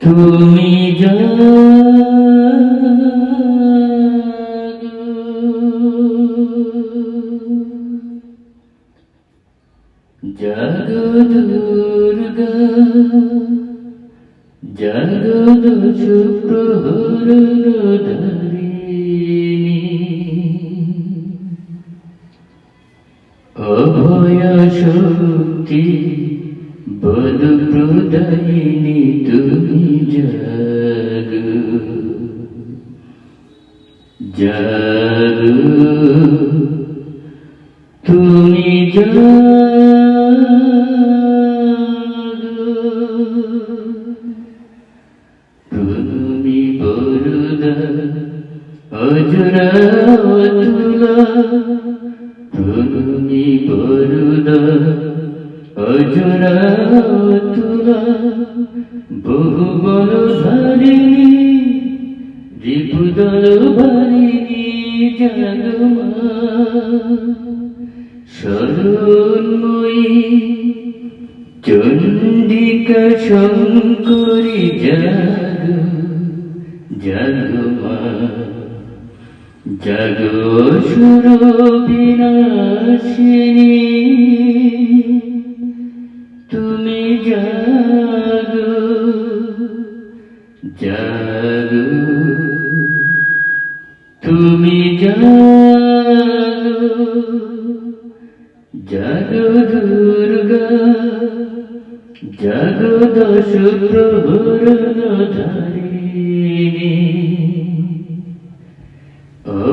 তুমি জাগো জাগো দুর্গা জাগো শুক্রহরণধারিণী অভয় শক্তি বল প্রদায়িনী তুমি জাগ। জাগ। তুমি প্রণমী বরুদা অজরা অতুলা। অজরা অতুলা বহু বল ধারিণী রিপুদল ভারিণী জাগমা শরণময়ী চন্ডিকা শঙ্করী জাগ জাগ সুর বিনাশিনী তুমি জাগ জাগ তুমি জাগ জাগ দুর্গা জাগ দশ প্রহরণ ধারিণী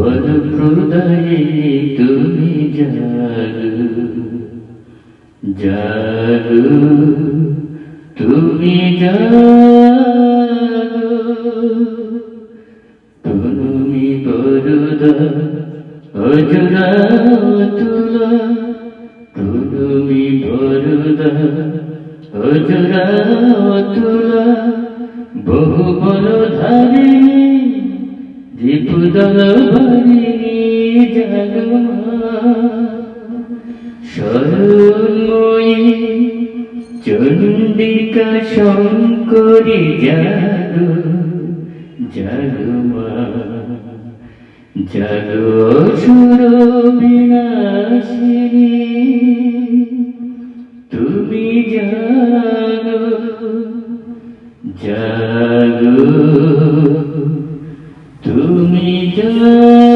বল প্রদায়িনী তুমি জাগ জাগ, তুমি জাগ। তুমি বরদা, অজরা তুলা। তুমি বরদা, অজরা তুলা। বহু বল শরণময়ী চন্ডিকা শঙ্করী জাগ জাগমা জাগ সুর বিনাশিনী তুমি জাগ জাগ তুমি জাগ